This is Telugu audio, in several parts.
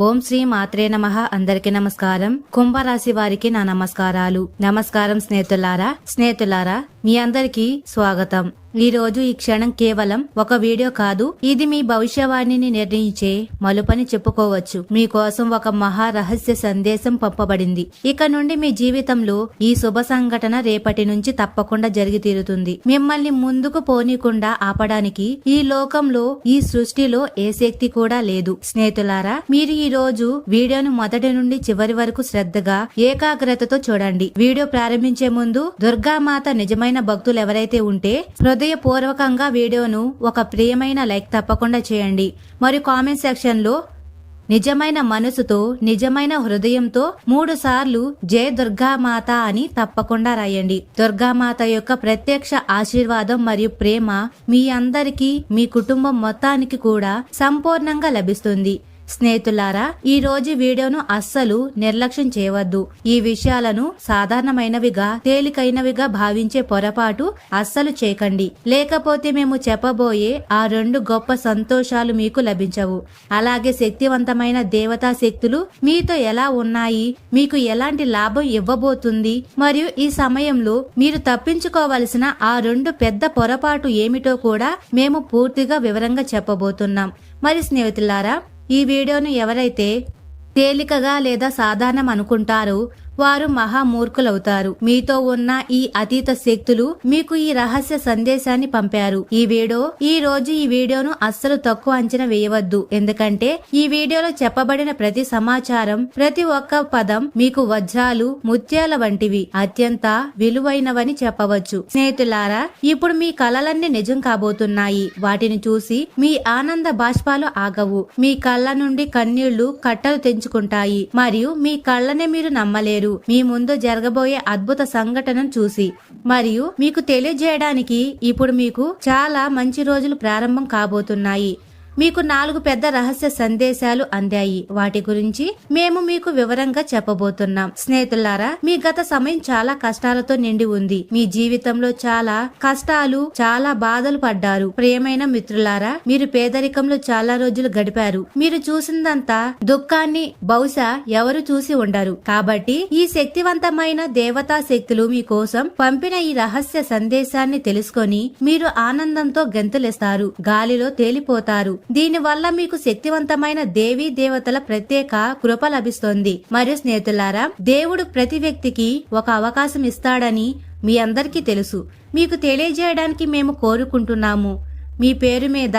ఓం శ్రీ మాత్రే నమ. అందరికి నమస్కారం. కుంభరాశి వారికి నా నమస్కారాలు. నమస్కారం స్నేహితులారా. స్నేహితులారా మీ అందరికీ స్వాగతం. ఈ రోజు ఈ క్షణం కేవలం ఒక వీడియో కాదు ఇది మీ భవిష్యవాణిని నిర్ణయించే మలుపని చెప్పుకోవచ్చు. మీకోసం ఒక మహా రహస్య సందేశం పంపబడింది. ఇక నుండి మీ జీవితంలో ఈ శుభ సంఘటన రేపటి నుంచి తప్పకుండా జరిగి తీరుతుంది. మిమ్మల్ని ముందుకు పోనీకుండా ఆపడానికి ఈ లోకంలో ఈ సృష్టిలో ఏ శక్తి కూడా లేదు. స్నేహితులారా మీరు ఈ రోజు వీడియోను మొదటి నుండి చివరి వరకు శ్రద్ధగా ఏకాగ్రతతో చూడండి. వీడియో ప్రారంభించే ముందు దుర్గామాత నిజమైన భక్తులు ఎవరైతే ఉంటే హృదయపూర్వకంగా వీడియోను ఒక ప్రియమైన లైక్ తప్పకుండా చేయండి. మరియు కామెంట్ సెక్షన్లో నిజమైన మనసుతో నిజమైన హృదయంతో మూడు సార్లు జయ దుర్గామాత అని తప్పకుండా రాయండి. దుర్గామాత యొక్క ప్రత్యక్ష ఆశీర్వాదం మరియు ప్రేమ మీ అందరికీ మీ కుటుంబం మొత్తానికి కూడా సంపూర్ణంగా లభిస్తుంది. స్నేహితులారా ఈ రోజు వీడియోను అస్సలు నిర్లక్ష్యం చేయవద్దు. ఈ విషయాలను సాధారణమైనవిగా తేలికైనవిగా భావించే పొరపాటు అస్సలు చేయకండి. లేకపోతే మేము చెప్పబోయే ఆ రెండు గొప్ప సంతోషాలు మీకు లభించవు. అలాగే శక్తివంతమైన దేవతా శక్తులు మీతో ఎలా ఉన్నాయి మీకు ఎలాంటి లాభం ఇవ్వబోతుంది మరియు ఈ సమయంలో మీరు తప్పించుకోవలసిన ఆ రెండు పెద్ద పొరపాటు ఏమిటో కూడా మేము పూర్తిగా వివరంగా చెప్పబోతున్నాం. మరి స్నేహితులారా ఈ వీడియోను ఎవరైతే తేలికగా లేదా సాధారణం అనుకుంటారో వారు మహామూర్ఖులవుతారు. మీతో ఉన్న ఈ అతీత శక్తులు మీకు ఈ రహస్య సందేశాన్ని పంపారు. ఈ వీడియో ఈ రోజు ఈ వీడియోను అస్సలు తక్కువ అంచనా వేయవద్దు. ఎందుకంటే ఈ వీడియోలో చెప్పబడిన ప్రతి సమాచారం ప్రతి ఒక్క పదం మీకు వజ్రాలు ముత్యాల వంటివి అత్యంత విలువైనవని చెప్పవచ్చు. స్నేహితులారా ఇప్పుడు మీ కలలన్నీ నిజం కాబోతున్నాయి. వాటిని చూసి మీ ఆనంద బాష్పాలు ఆగవు. మీ కళ్ళ నుండి కన్నీళ్ళు కట్టలు తెంచుకుంటాయి. మరియు మీ కళ్ళనే మీరు నమ్మలేరు. మీ ముందు జరగబోయే అద్భుత సంఘటనను చూసి మరియు మీకు తెలియజేయడానికి ఇప్పుడు మీకు చాలా మంచి రోజులు ప్రారంభం కాబోతున్నాయి. మీకు నాలుగు పెద్ద రహస్య సందేశాలు అందాయి. వాటి గురించి మేము మీకు వివరంగా చెప్పబోతున్నాం. స్నేహితులారా మీ గత సమయం చాలా కష్టాలతో నిండి ఉంది. మీ జీవితంలో చాలా కష్టాలు చాలా బాధలు పడ్డారు. ప్రియమైన మిత్రులారా మీరు పేదరికంలో చాలా రోజులు గడిపారు. మీరు చూసిందంతా దుఃఖాన్ని బహుశా ఎవరు చూసి ఉండరు. కాబట్టి ఈ శక్తివంతమైన దేవతా శక్తులు మీకోసం పంపిన ఈ రహస్య సందేశాన్ని తెలుసుకొని మీరు ఆనందంతో గెంతులేస్తారు. గాలిలో తేలిపోతారు. దీనివల్ల మీకు శక్తివంతమైన దేవీ దేవతల ప్రత్యేక కృప లభిస్తోంది. మరియు స్నేహితులారా దేవుడు ప్రతి వ్యక్తికి ఒక అవకాశం ఇస్తాడని మీ అందరికీ తెలుసు. మీకు తెలియజేయడానికి మేము కోరుకుంటున్నాము. మీ పేరు మీద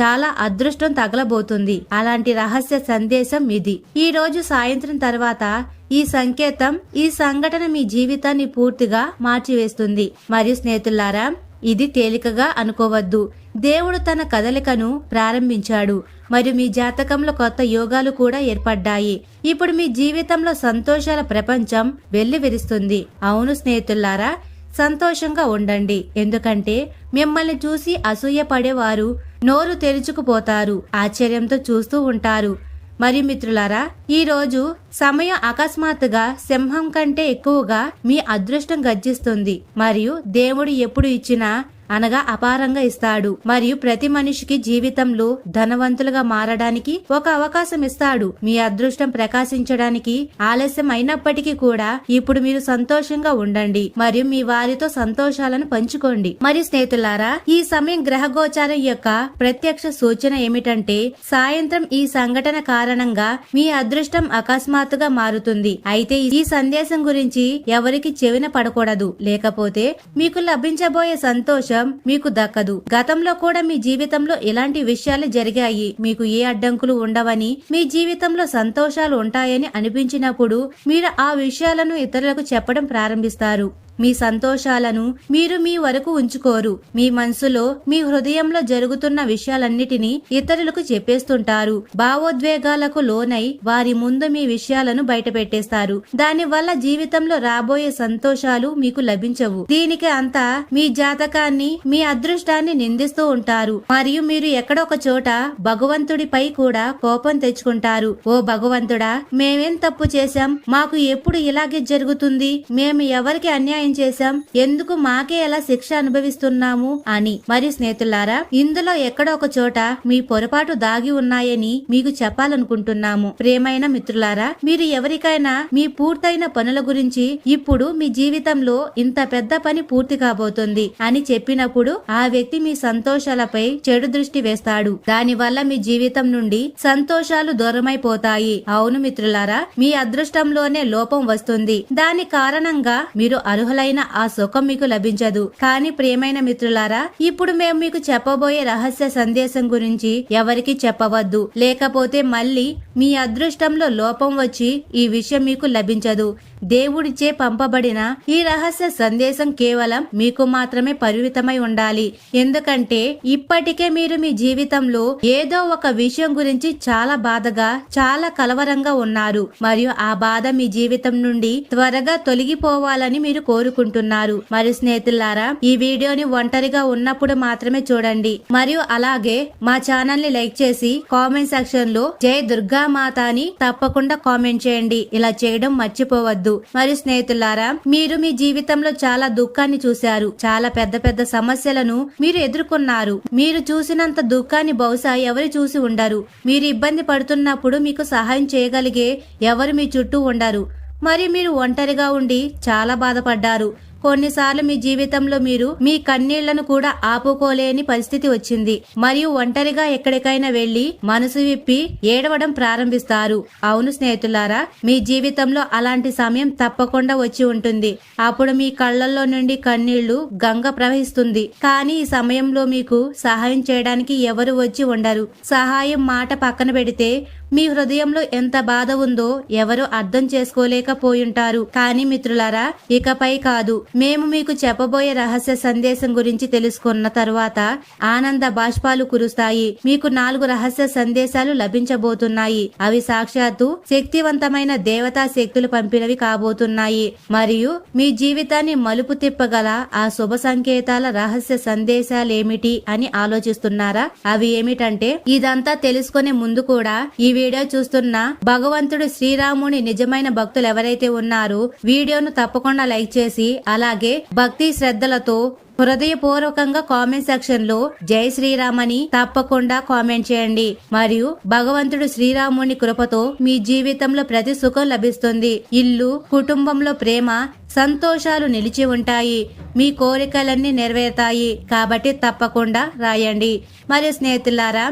చాలా అదృష్టం తగలబోతుంది. అలాంటి రహస్య సందేశం ఇది. ఈ రోజు సాయంత్రం తర్వాత ఈ సంకేతం ఈ సంఘటన మీ జీవితాన్ని పూర్తిగా మార్చివేస్తుంది. మరియు స్నేహితులారా ఇది తేలికగా అనుకోవద్దు. దేవుడు తన కదలికను ప్రారంభించాడు. మరియు మీ జాతకంలో కొత్త యోగాలు కూడా ఏర్పడ్డాయి. ఇప్పుడు మీ జీవితంలో సంతోషాల ప్రపంచం వెల్లివిరుస్తుంది. అవును స్నేహితులారా సంతోషంగా ఉండండి. ఎందుకంటే మిమ్మల్ని చూసి అసూయ పడేవారు నోరు తెరుచుకుపోతారు ఆశ్చర్యంతో చూస్తూ ఉంటారు. మరియు మిత్రులారా ఈ రోజు సమయం అకస్మాత్తుగా సింహం కంటే ఎక్కువగా మీ అదృష్టం గర్జిస్తుంది. మరియు దేవుడు ఎప్పుడు ఇచ్చినా అనగా అపారంగా ఇస్తాడు. మరియు ప్రతి మనిషికి జీవితంలో ధనవంతులుగా మారడానికి ఒక అవకాశం ఇస్తాడు. మీ అదృష్టం ప్రకాశించడానికి ఆలస్యం అయినప్పటికీ కూడా ఇప్పుడు మీరు సంతోషంగా ఉండండి. మరియు మీ వారితో సంతోషాలను పంచుకోండి. మరియు స్నేహితులారా ఈ సమయం గ్రహగోచారం యొక్క ప్రత్యక్ష సూచన ఏమిటంటే సాయంత్రం ఈ సంఘటన కారణంగా మీ అదృష్టం అకస్మాత్తుగా మారుతుంది. అయితే ఈ సందేశం గురించి ఎవరికి చెవిన పడకూడదు. లేకపోతే మీకు లభించబోయే సంతోషం మీకు దక్కదు. గతంలో కూడా మీ జీవితంలో ఇలాంటి విషయాలు జరిగాయి. మీకు ఏ అడ్డంకులు ఉండవని మీ జీవితంలో సంతోషాలు ఉంటాయని అనిపించినప్పుడు మీరు ఆ విషయాలను ఇతరులకు చెప్పడం ప్రారంభిస్తారు. మీ సంతోషాలను మీరు మీ వరకు ఉంచుకోరు. మీ మనసులో మీ హృదయంలో జరుగుతున్న విషయాలన్నిటినీ ఇతరులకు చెప్పేస్తుంటారు. భావోద్వేగాలకు లోనై వారి ముందు మీ విషయాలను బయటపెట్టేస్తారు. దాని వల్ల జీవితంలో రాబోయే సంతోషాలు మీకు లభించవు. దీనికి అంతా మీ జాతకాన్ని మీ అదృష్టాన్ని నిందిస్తూ ఉంటారు. మరియు మీరు ఎక్కడొక చోట భగవంతుడిపై కూడా కోపం తెచ్చుకుంటారు. ఓ భగవంతుడా మేమేం తప్పు చేశాం? మాకు ఎప్పుడు ఇలాగే జరుగుతుంది? మేము ఎవరికి అన్యాయం చేశాం? ఎందుకు మాకే ఎలా శిక్ష అనుభవిస్తున్నాము అని. మరి స్నేహితులారా ఇందులో ఎక్కడో ఒక చోట మీ పొరపాటు దాగి ఉన్నాయని మీకు చెప్పాలనుకుంటున్నాము. ప్రేమైన మిత్రులారా మీరు ఎవరికైనా మీ పూర్తయిన పనుల గురించి ఇప్పుడు మీ జీవితంలో ఇంత పెద్ద పని పూర్తి కాబోతుంది అని చెప్పినప్పుడు ఆ వ్యక్తి మీ సంతోషాలపై చెడు దృష్టి వేస్తాడు. దాని వల్ల మీ జీవితం నుండి సంతోషాలు దూరమైపోతాయి. అవును మిత్రులారా మీ అదృష్టంలోనే లోపం వస్తుంది. దాని కారణంగా మీరు అర్హులైన ఆ సుఖం మీకు లభించదు. కానీ ప్రియమైన మిత్రులారా ఇప్పుడు మేము మీకు చెప్పబోయే రహస్య సందేశం గురించి ఎవరికి చెప్పవద్దు. లేకపోతే మళ్ళీ మీ అదృష్టంలో లోపం వచ్చి ఈ విషయం మీకు లభించదు. దేవుడిచే పంపబడిన ఈ రహస్య సందేశం కేవలం మీకు మాత్రమే పరిమితమై ఉండాలి. ఎందుకంటే ఇప్పటికే మీరు మీ జీవితంలో ఏదో ఒక విషయం గురించి చాలా బాధగా చాలా కలవరంగా ఉన్నారు. మరియు ఆ బాధ మీ జీవితం నుండి త్వరగా తొలగిపోవాలని మీరు కోరు కోరుకుంటున్నారు. మరి స్నేహితులారా ఈ వీడియోని ఒంటరిగా ఉన్నప్పుడు మాత్రమే చూడండి. మరియు అలాగే మా ఛానల్ని లైక్ చేసి కామెంట్ సెక్షన్లో జై దుర్గా మాత అని తప్పకుండా కామెంట్ చేయండి. ఇలా చేయడం మర్చిపోవద్దు. మరి స్నేహితులారా మీరు మీ జీవితంలో చాలా దుఃఖాన్ని చూశారు. చాలా పెద్ద పెద్ద సమస్యలను మీరు ఎదుర్కొన్నారు. మీరు చూసినంత దుఃఖాన్ని బహుశా ఎవరు చూసి ఉండరు. మీరు ఇబ్బంది పడుతున్నప్పుడు మీకు సహాయం చేయగలిగే ఎవరు మీ చుట్టూ ఉండరు. మరి మీరు ఒంటరిగా ఉండి చాలా బాధపడ్డారు. కొన్నిసార్లు మీ జీవితంలో మీరు మీ కన్నీళ్ళను కూడా ఆపుకోలేని పరిస్థితి వచ్చింది. మరియు ఒంటరిగా ఎక్కడికైనా వెళ్ళి మనసు విప్పి ఏడవడం ప్రారంభిస్తారు. అవును స్నేహితులారా మీ జీవితంలో అలాంటి సమయం తప్పకుండా వచ్చి ఉంటుంది. అప్పుడు మీ కళ్ళల్లో నుండి కన్నీళ్ళు గంగ ప్రవహిస్తుంది. కానీ ఈ సమయంలో మీకు సహాయం చేయడానికి ఎవరు వచ్చి ఉండరు. సహాయం మాట పక్కన పెడితే మీ హృదయంలో ఎంత బాధ ఉందో ఎవరు అర్థం చేసుకోలేకపోయుంటారు. కానీ మిత్రులారా ఇకపై కాదు. మేము మీకు చెప్పబోయే రహస్య సందేశం గురించి తెలుసుకున్న తరువాత ఆనంద బాష్పాలు కురుస్తాయి. మీకు నాలుగు రహస్య సందేశాలు లభించబోతున్నాయి. అవి సాక్షాత్తు శక్తివంతమైన దేవతా శక్తులు పంపినవి కాబోతున్నాయి. మరియు మీ జీవితాన్ని మలుపు తిప్పగల ఆ శుభ సంకేతాల రహస్య సందేశాలేమిటి అని ఆలోచిస్తున్నారా? అవి ఏమిటంటే ఇదంతా తెలుసుకునే ముందు కూడా ఈ వీడియో చూస్తున్న భగవంతుడు శ్రీరాముని నిజమైన భక్తులు ఎవరైతే ఉన్నారో వీడియోను తప్పకుండా లైక్ చేసి అలాగే భక్తి శ్రద్ధలతో హృదయపూర్వకంగా కామెంట్ సెక్షన్లో జై శ్రీరామ్ అని తప్పకుండా కామెంట్ చేయండి. మరియు భగవంతుడు శ్రీరాముని కృపతో మీ జీవితంలో ప్రతి సుఖం లభిస్తుంది. ఇల్లు కుటుంబంలో ప్రేమ సంతోషాలు నిలిచి ఉంటాయి. మీ కోరికలన్నీ నెరవేరుతాయి. కాబట్టి తప్పకుండా రాయండి. మరియు స్నేహితులారా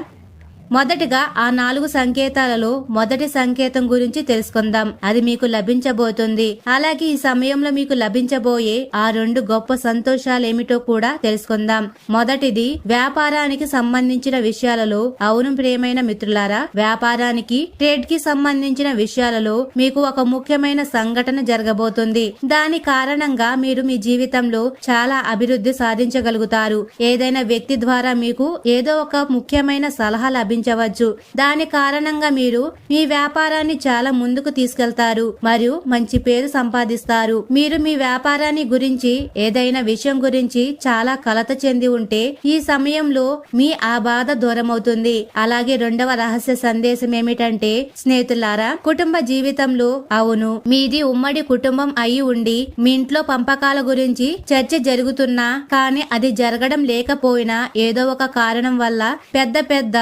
మొదటిగా ఆ నాలుగు సంకేతాలలో మొదటి సంకేతం గురించి తెలుసుకుందాం. అది మీకు లభించబోతుంది. అలాగే ఈ సమయంలో మీకు లభించబోయే ఆ రెండు గొప్ప సంతోషాలు ఏమిటో కూడా తెలుసుకుందాం. మొదటిది వ్యాపారానికి సంబంధించిన విషయాలలో అవును ప్రియమైన మిత్రులారా వ్యాపారానికి ట్రేడ్కి సంబంధించిన విషయాలలో మీకు ఒక ముఖ్యమైన సంఘటన జరగబోతుంది. దాని కారణంగా మీరు మీ జీవితంలో చాలా అభివృద్ధి సాధించగలుగుతారు. ఏదైనా వ్యక్తి ద్వారా మీకు ఏదో ఒక ముఖ్యమైన సలహా లభించవచ్చు దాని కారణంగా మీరు మీ వ్యాపారాన్ని చాలా ముందుకు తీసుకెళ్తారు మరియు మంచి పేరు సంపాదిస్తారు. మీరు మీ వ్యాపారాన్ని గురించి ఏదైనా విషయం గురించి చాలా కలత చెంది ఉంటే ఈ సమయంలో మీ ఆ బాధ దూరమవుతుంది. అలాగే రెండవ రహస్య సందేశం ఏమిటంటే స్నేహితులారా కుటుంబ జీవితంలో అవును మీది ఉమ్మడి కుటుంబం అయి ఉండి మీ ఇంట్లో పంపకాల గురించి చర్చ జరుగుతున్నా కానీ అది జరగడం లేకపోయినా ఏదో ఒక కారణం వల్ల పెద్ద పెద్ద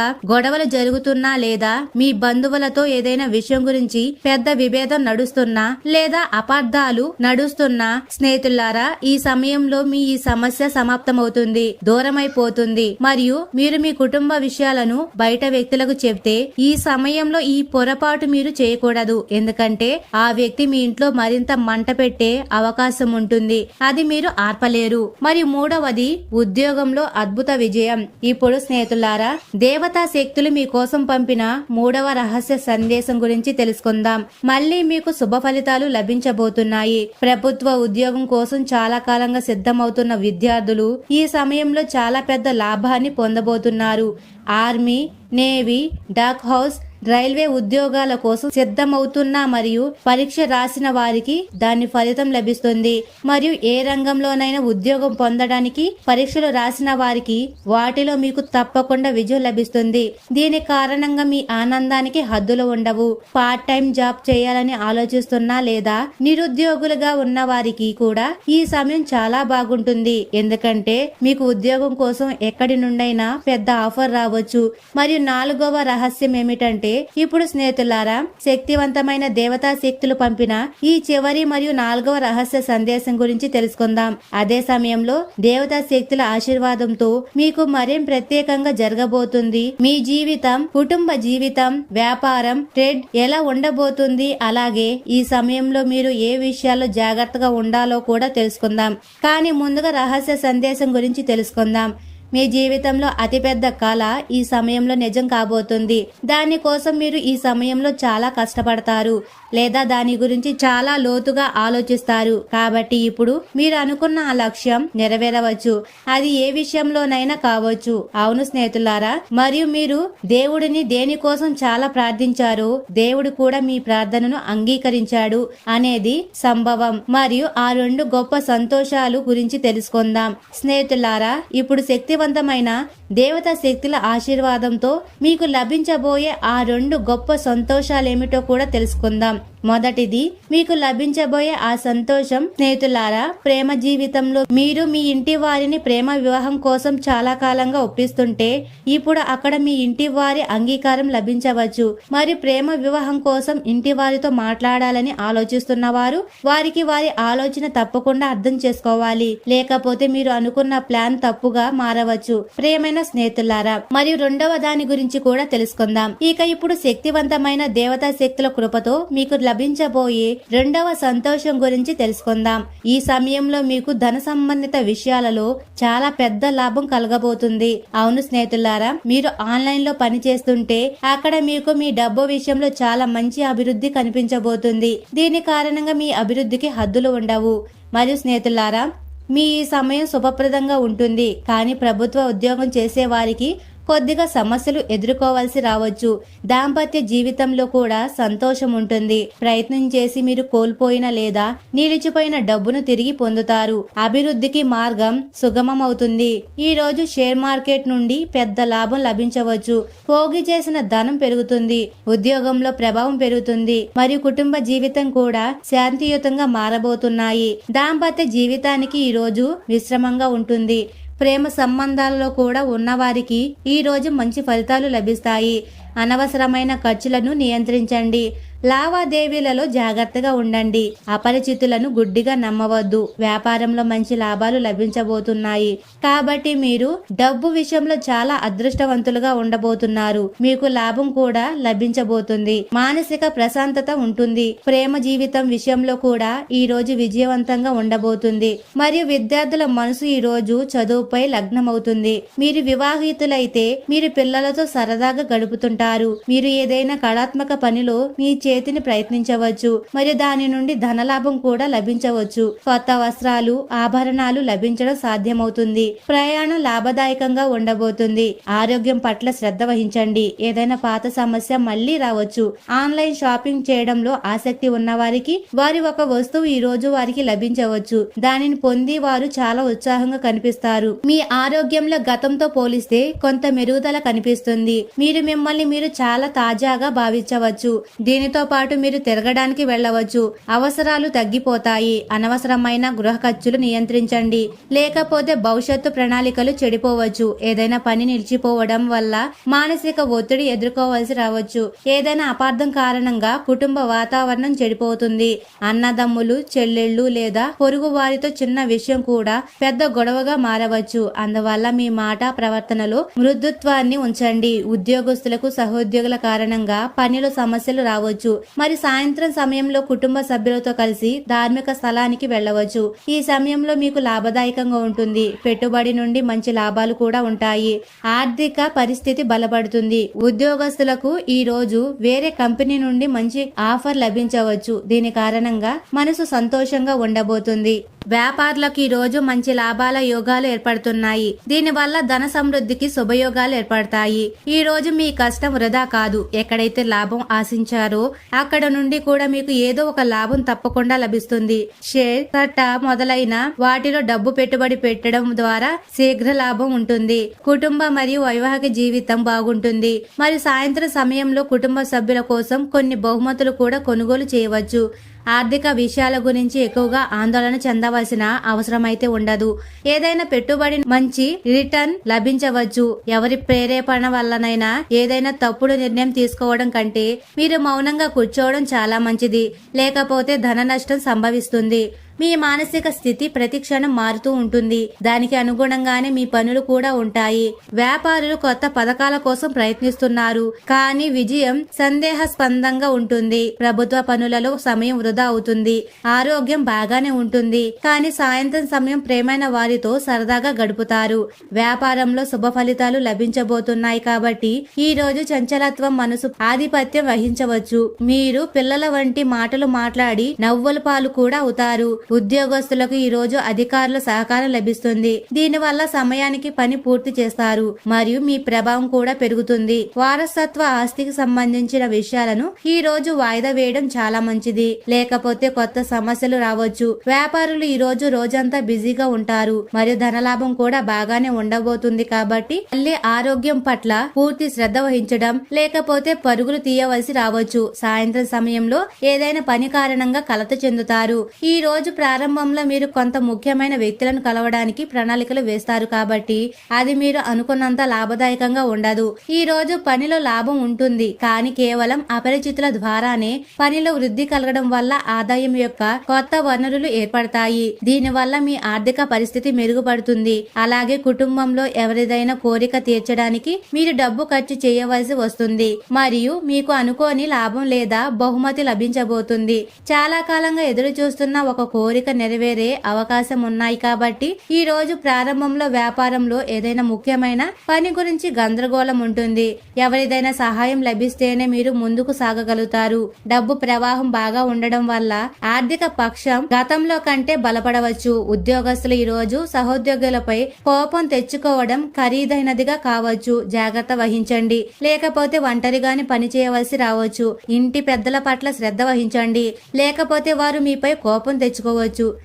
గొడవలు జరుగుతున్నా లేదా మీ బంధువులతో ఏదైనా విషయం గురించి పెద్ద విభేదం నడుస్తున్నా లేదా అపార్థాలు నడుస్తున్నా స్నేహితులారా ఈ సమయంలో మీ ఈ సమస్య సమాప్తమవుతుంది దూరమైపోతుంది. మరియు మీరు మీ కుటుంబ విషయాలను బయట వ్యక్తులకు చెప్తే ఈ సమయంలో ఈ పొరపాటు మీరు చేయకూడదు. ఎందుకంటే ఆ వ్యక్తి మీ ఇంట్లో మరింత మంట పెట్టే అవకాశం ఉంటుంది. అది మీరు ఆర్పలేరు. మరియు మూడవది ఉద్యోగంలో అద్భుత విజయం. ఇప్పుడు స్నేహితులారా దేవతా శక్తి మీ కోసం పంపిన మూడవ రహస్య సందేశం గురించి తెలుసుకుందాం. మళ్ళీ మీకు శుభ ఫలితాలు లభించబోతున్నాయి. ప్రభుత్వ ఉద్యోగం కోసం చాలా కాలంగా సిద్ధమవుతున్న విద్యార్థులు ఈ సమయంలో చాలా పెద్ద లాభాన్ని పొందబోతున్నారు. Army navy dock house railway ఉద్యోగాల కోసం సిద్ధమవుతున్న మరియు పరీక్ష రాసిన వారికి దాని ఫలితం లభిస్తుంది. మరియు ఏ రంగంలోనైనా ఉద్యోగం పొందడానికి పరీక్షలు రాసిన వారికి వాటిలో మీకు తప్పకుండా విజయం లభిస్తుంది. దీని కారణంగా మీ ఆనందానికి హద్దులు ఉండవు. పార్ట్ టైం జాబ్ చేయాలని ఆలోచిస్తున్నా లేదా నిరుద్యోగులుగా ఉన్న వారికి కూడా ఈ సమయం చాలా బాగుంటుంది. ఎందుకంటే మీకు ఉద్యోగం కోసం ఎక్కడి నుండైనా పెద్ద ఆఫర్ రావచ్చు. మరియు నాలుగవ రహస్యం ఏమిటంటే ఇప్పుడు స్నేహితులారా శక్తివంతమైన దేవతా శక్తులు పంపిన ఈ చివరి మరియు నాలుగవ రహస్య సందేశం గురించి తెలుసుకుందాం. అదే సమయంలో దేవతా శక్తుల ఆశీర్వాదంతో మీకు మరేం ప్రత్యేకంగా జరగబోతుంది? మీ జీవితం కుటుంబ జీవితం వ్యాపారం ట్రేడ్ ఎలా ఉండబోతుంది? అలాగే ఈ సమయంలో మీరు ఏ విషయాల్లో జాగ్రత్తగా ఉండాలో కూడా తెలుసుకుందాం. కానీ ముందుగా రహస్య సందేశం గురించి తెలుసుకుందాం. మీ జీవితంలో అతిపెద్ద కళ ఈ సమయంలో నిజం కాబోతుంది. దానికోసం మీరు ఈ సమయంలో చాలా కష్టపడతారు. లేదా దాని గురించి చాలా లోతుగా ఆలోచిస్తారు. కాబట్టి ఇప్పుడు మీరు అనుకున్న ఆ లక్ష్యం నెరవేరవచ్చు. అది ఏ విషయంలోనైనా కావచ్చు. అవును స్నేహితులారా మరియు మీరు దేవుడిని దేనికోసం చాలా ప్రార్థించారు? దేవుడు కూడా మీ ప్రార్థనను అంగీకరించాడు అనేది సంభవం. మరియు ఆ రెండు గొప్ప సంతోషాలు గురించి తెలుసుకుందాం. స్నేహితులారా ఇప్పుడు శక్తివంతమైన దేవతా శక్తుల ఆశీర్వాదంతో మీకు లభించబోయే ఆ రెండు గొప్ప సంతోషాలేమిటో కూడా తెలుసుకుందాం. on మొదటిది మీకు లభించబోయే ఆ సంతోషం. స్నేహితులారా ప్రేమ జీవితంలో మీరు మీ ఇంటి వారిని ప్రేమ వివాహం కోసం చాలా కాలంగా ఒప్పిస్తుంటే ఇప్పుడు అక్కడ మీ ఇంటి వారి అంగీకారం లభించవచ్చు. మరి ప్రేమ వివాహం కోసం ఇంటి వారితో మాట్లాడాలని ఆలోచిస్తున్న వారు వారికి వారి ఆలోచన తప్పకుండా అర్థం చేసుకోవాలి. లేకపోతే మీరు అనుకున్న ప్లాన్ తప్పుగా మారవచ్చు. ప్రేమైన స్నేహితులారా మరియు రెండవ దాని గురించి కూడా తెలుసుకుందాం. ఇక ఇప్పుడు శక్తివంతమైన దేవతా శక్తుల కృపతో మీకు లభించబోయే రెండవ సంతోషం గురించి తెలుసుకుందాం. ఈ సమయంలో మీకు ధన సంబంధిత విషయాలలో చాలా పెద్ద లాభం కలగబోతుంది. అవును స్నేహితులారా మీరు ఆన్లైన్లో పని చేస్తుంటే అక్కడ మీకు మీ డబ్బు విషయంలో చాలా మంచి అభివృద్ధి కనిపించబోతుంది. దీని కారణంగా మీ అభివృద్ధికి హద్దులు ఉండవు. మరియు స్నేహితులారా మీ ఈ సమయం శుభప్రదంగా ఉంటుంది. కానీ ప్రభుత్వ ఉద్యోగం చేసే వారికి కొద్దిగా సమస్యలు ఎదుర్కోవాల్సి రావచ్చు. దాంపత్య జీవితంలో కూడా సంతోషం ఉంటుంది. ప్రయత్నం చేసి మీరు కోల్పోయిన లేదా నిలిచిపోయిన డబ్బును తిరిగి పొందుతారు. అభివృద్ధికి మార్గం సుగమం అవుతుంది ఈ రోజు షేర్ మార్కెట్ నుండి పెద్ద లాభం లభించవచ్చు. పోగి చేసిన ధనం పెరుగుతుంది. ఉద్యోగంలో ప్రభావం పెరుగుతుంది. మరియు కుటుంబ జీవితం కూడా శాంతియుతంగా మారబోతున్నాయి. దాంపత్య జీవితానికి ఈ రోజు విశ్రమంగా ఉంటుంది. ప్రేమ సంబంధాలలో కూడా ఉన్నవారికి ఈ రోజు మంచి ఫలితాలు లభిస్తాయి. అనవసరమైన ఖర్చులను నియంత్రించండి. లావాదేవీలలో జాగ్రత్తగా ఉండండి. అపరిచితులను గుడ్డిగా నమ్మవద్దు. వ్యాపారంలో మంచి లాభాలు లభించబోతున్నాయి. కాబట్టి మీరు డబ్బు విషయంలో చాలా అదృష్టవంతులుగా ఉండబోతున్నారు. మీకు లాభం కూడా లభించబోతుంది. మానసిక ప్రశాంతత ఉంటుంది. ప్రేమ జీవితం విషయంలో కూడా ఈ రోజు విజయవంతంగా ఉండబోతుంది. మరియు విద్యార్థుల మనసు ఈ రోజు చదువుపై లగ్నమవుతుంది. మీరు వివాహితులైతే మీరు పిల్లలతో సరదాగా గడుపుతుంటారు. మీరు ఏదైనా కళాత్మక పనిలో మీ చేతిని ప్రయత్నించవచ్చు. మరియు దాని నుండి ధనలాభం కూడా లభించవచ్చు. కొత్త వస్త్రాలు ఆభరణాలు లభించడం సాధ్యమవుతుంది. ప్రయాణం లాభదాయకంగా ఉండబోతుంది. ఆరోగ్యం పట్ల శ్రద్ధ వహించండి. ఏదైనా పాత సమస్య మళ్ళీ రావచ్చు. ఆన్లైన్ షాపింగ్ చేయడంలో ఆసక్తి ఉన్న వారికి వారి ఒక వస్తువు ఈ రోజు వారికి లభించవచ్చు. దానిని పొంది వారు చాలా ఉత్సాహంగా కనిపిస్తారు. మీ ఆరోగ్యంలో గతంతో పోలిస్తే కొంత మెరుగుదల కనిపిస్తుంది. మీరు మిమ్మల్ని మీరు చాలా తాజాగా భావించవచ్చు. దీనితో పాటు మీరు తిరగడానికి వెళ్ళవచ్చు. అవసరాలు తగ్గిపోతాయి. అనవసరమైన గృహ ఖర్చులు నియంత్రించండి. లేకపోతే భవిష్యత్తు ప్రణాళికలు చెడిపోవచ్చు. ఏదైనా పని నిలిచిపోవడం వల్ల మానసిక ఒత్తిడి ఎదుర్కోవాల్సి రావచ్చు. ఏదైనా అపార్థం కారణంగా కుటుంబ వాతావరణం చెడిపోతుంది. అన్నదమ్ములు చెల్లెళ్ళు లేదా పొరుగు వారితో చిన్న విషయం కూడా పెద్ద గొడవగా మారవచ్చు. అందువల్ల మీ మాట ప్రవర్తనలో మృదుత్వాన్ని ఉంచండి. ఉద్యోగస్తులకు సహోద్యోగుల కారణంగా పనిలో సమస్యలు రావచ్చు. మరి సాయంత్రం సమయంలో కుటుంబ సభ్యులతో కలిసి ధార్మిక స్థలానికి వెళ్ళవచ్చు. ఈ సమయంలో మీకు లాభదాయకంగా ఉంటుంది. పెట్టుబడి నుండి మంచి లాభాలు కూడా ఉంటాయి. ఆర్థిక పరిస్థితి బలపడుతుంది. ఉద్యోగస్తులకు ఈ రోజు వేరే కంపెనీ నుండి మంచి ఆఫర్ లభించవచ్చు. దీని కారణంగా మనసు సంతోషంగా ఉండబోతుంది. వ్యాపారులకు ఈ రోజు మంచి లాభాల యోగాలు ఏర్పడుతున్నాయి. దీనివల్ల ధన సమృద్ధికి శుభయోగాలు ఏర్పడతాయి. ఈ రోజు మీ కష్టం వృధా కాదు. ఎక్కడైతే లాభం ఆశించారో అక్కడ నుండి కూడా మీకు ఏదో ఒక లాభం తప్పకుండా లభిస్తుంది. షేర్ తట్ట మొదలైన వాటిలో డబ్బు పెట్టుబడి పెట్టడం ద్వారా శీఘ్ర లాభం ఉంటుంది. కుటుంబ మరియు వైవాహిక జీవితం బాగుంటుంది. మరియు సాయంత్రం సమయంలో కుటుంబ సభ్యుల కోసం కొన్ని బహుమతులు కూడా కొనుగోలు చేయవచ్చు. ఆర్థిక విషయాల గురించి ఎక్కువగా ఆందోళన చెందవలసిన అవసరమైతే ఉండదు. ఏదైనా పెట్టుబడి మంచి రిటర్న్ లభించవచ్చు. ఎవరి ప్రేరేపణ వల్లనైనా ఏదైనా తప్పుడు నిర్ణయం తీసుకోవడం కంటే మీరు మౌనంగా కూర్చోవడం చాలా మంచిది. లేకపోతే ధన నష్టం సంభవిస్తుంది. మీ మానసిక స్థితి ప్రతి క్షణం మారుతూ ఉంటుంది. దానికి అనుగుణంగానే మీ పనులు కూడా ఉంటాయి. వ్యాపారులు కొత్త పథకాల కోసం ప్రయత్నిస్తున్నారు. కానీ విజయం సందేహాస్పందంగా ఉంటుంది. ప్రభుత్వ పనులలో సమయం వృధా అవుతుంది. ఆరోగ్యం బాగానే ఉంటుంది. కానీ సాయంత్రం సమయం ప్రేమైన వారితో సరదాగా గడుపుతారు. వ్యాపారంలో శుభ ఫలితాలు లభించబోతున్నాయి కాబట్టి ఈ రోజు చంచలత్వం మనసు ఆధిపత్యం వహించవచ్చు. మీరు పిల్లల వంటి మాటలు మాట్లాడి నవ్వుల పాలు కూడా అవుతారు ఉద్యోగస్తులకు ఈ రోజు అధికారుల సహకారం లభిస్తుంది. దీనివల్ల సమయానికి పని పూర్తి చేస్తారు. మరియు మీ ప్రభావం కూడా పెరుగుతుంది. వారసత్వ ఆస్తికి సంబంధించిన విషయాలను ఈ రోజు వాయిదా వేయడం చాలా మంచిది. లేకపోతే కొత్త సమస్యలు రావచ్చు. వ్యాపారులు ఈ రోజు రోజంతా బిజీగా ఉంటారు. మరియు ధనలాభం కూడా బాగానే ఉండబోతుంది కాబట్టి మళ్ళీ ఆరోగ్యం పట్ల పూర్తి శ్రద్ధ వహించడం లేకపోతే పరుగులు తీయవలసి రావచ్చు. సాయంత్రం సమయంలో ఏదైనా పని కారణంగా కలత చెందుతారు. ఈ రోజు ప్రారంభంలో మీరు కొంత ముఖ్యమైన వ్యక్తులను కలవడానికి ప్రణాళికలు వేస్తారు కాబట్టి అది మీరు అనుకున్నంత లాభదాయకంగా ఉండదు. ఈ రోజు పనిలో లాభం ఉంటుంది కానీ కేవలం అపరిచితుల ద్వారానే పనిలో వృద్ధి కలగడం వల్ల ఆదాయం యొక్క కొత్త వనరులు ఏర్పడతాయి. దీనివల్ల మీ ఆర్థిక పరిస్థితి మెరుగుపడుతుంది. అలాగే కుటుంబంలో ఎవరిదైనా కోరిక తీర్చడానికి మీరు డబ్బు ఖర్చు చేయవలసి వస్తుంది. మరియు మీకు అనుకోని లాభం లేదా బహుమతి లభించబోతుంది. చాలా కాలంగా ఎదురు చూస్తున్న ఒక కోరిక నెరవేరే అవకాశం ఉన్నాయి కాబట్టి ఈ రోజు ప్రారంభంలో వ్యాపారంలో ఏదైనా ముఖ్యమైన పని గురించి గందరగోళం ఉంటుంది. ఎవరిదైనా సహాయం లభిస్తేనే మీరు ముందుకు సాగగలుగుతారు. డబ్బు ప్రవాహం బాగా ఉండడం వల్ల ఆర్థిక పక్షం గతంలో కంటే బలపడవచ్చు. ఉద్యోగస్తులు ఈ రోజు సహోద్యోగులపై కోపం తెచ్చుకోవడం ఖరీదైనదిగా కావచ్చు. జాగ్రత్త వహించండి. లేకపోతే ఒంటరిగాని పని చేయవలసి రావచ్చు. ఇంటి పెద్దల పట్ల శ్రద్ధ వహించండి. లేకపోతే వారు మీపై కోపం తెచ్చుకోవచ్చు.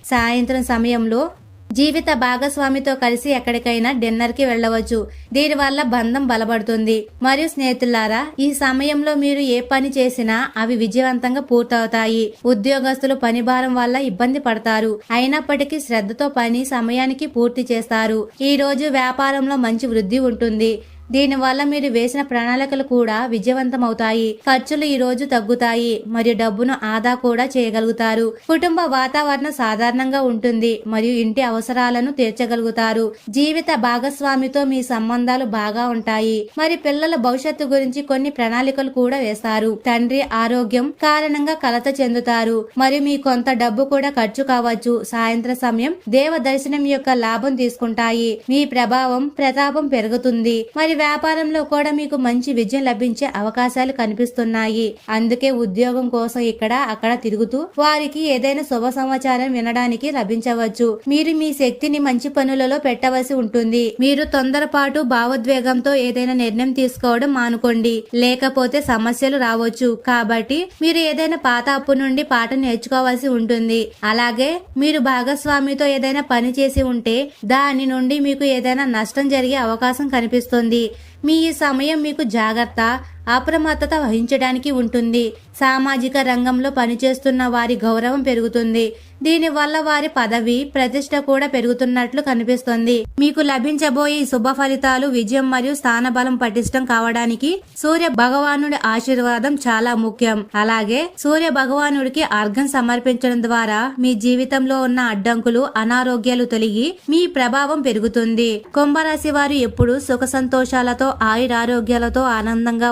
సాయంత్రం సమయంలో జీవిత భాగస్వామితో కలిసి ఎక్కడికైనా డిన్నర్కి వెళ్ళవచ్చు. దీనివల్ల బంధం బలపడుతుంది. మరియు స్నేహితులారా ఈ సమయంలో మీరు ఏ పని చేసినా అవి విజయవంతంగా పూర్తవుతాయి. ఉద్యోగస్తులు పని భారం వల్ల ఇబ్బంది పడతారు. అయినప్పటికీ శ్రద్ధతో పని సమయానికి పూర్తి చేస్తారు. ఈ రోజు వ్యాపారంలో మంచి వృద్ధి ఉంటుంది. దీనివల్ల మీరు వేసిన ప్రణాళికలు కూడా విజయవంతమవుతాయి. ఖర్చులు ఈ రోజు తగ్గుతాయి. మరియు డబ్బును ఆదా కూడా చేయగలుగుతారు. కుటుంబ వాతావరణం సాధారణంగా ఉంటుంది. మరియు ఇంటి అవసరాలను తీర్చగలుగుతారు. జీవిత భాగస్వామితో మీ సంబంధాలు బాగా ఉంటాయి. మరి పిల్లల భవిష్యత్తు గురించి కొన్ని ప్రణాళికలు కూడా వేస్తారు. తండ్రి ఆరోగ్యం కారణంగా కలత చెందుతారు. మరియు మీ కొంత డబ్బు కూడా ఖర్చు కావచ్చు. సాయంత్రం సమయం దేవ దర్శనం యొక్క లాభం తీసుకుంటాయి. మీ ప్రభావం ప్రతాపం పెరుగుతుంది. మరి వ్యాపారంలో కూడా మీకు మంచి విజయం లభించే అవకాశాలు కనిపిస్తున్నాయి. అందుకే ఉద్యోగం కోసం ఇక్కడ అక్కడ తిరుగుతూ వారికి ఏదైనా శుభ సమాచారం వినడానికి లభించవచ్చు. మీరు మీ శక్తిని మంచి పనులలో పెట్టవలసి ఉంటుంది. మీరు తొందరపాటు భావోద్వేగంతో ఏదైనా నిర్ణయం తీసుకోవడం మానుకోండి. లేకపోతే సమస్యలు రావచ్చు. కాబట్టి మీరు ఏదైనా పాత అప్పు నుండి పాఠం నేర్చుకోవాల్సి ఉంటుంది. అలాగే మీరు భాగస్వామితో ఏదైనా పని చేసి ఉంటే దాని నుండి మీకు ఏదైనా నష్టం జరిగే అవకాశం కనిపిస్తుంది. మీ ఈ సమయం మీకు జాగ్రత్త. అప్రమత్తత వహించడానికి ఉంటుంది. సామాజిక రంగంలో పనిచేస్తున్న వారి గౌరవం పెరుగుతుంది. దీనివల్ల వారి పదవి ప్రతిష్ట కూడా పెరుగుతున్నట్లు కనిపిస్తుంది. మీకు లభించబోయే ఈ శుభ ఫలితాలు విజయం మరియు స్థానబలం పటిష్టం కావడానికి సూర్య భగవానుడి ఆశీర్వాదం చాలా ముఖ్యం. అలాగే సూర్య భగవానుడికి అర్ఘం సమర్పించడం ద్వారా మీ జీవితంలో ఉన్న అడ్డంకులు అనారోగ్యాలు తొలగి మీ ప్రభావం పెరుగుతుంది. కుంభరాశి వారు ఎప్పుడు సుఖ సంతోషాలతో ఆయురారోగ్యాలతో ఆనందంగా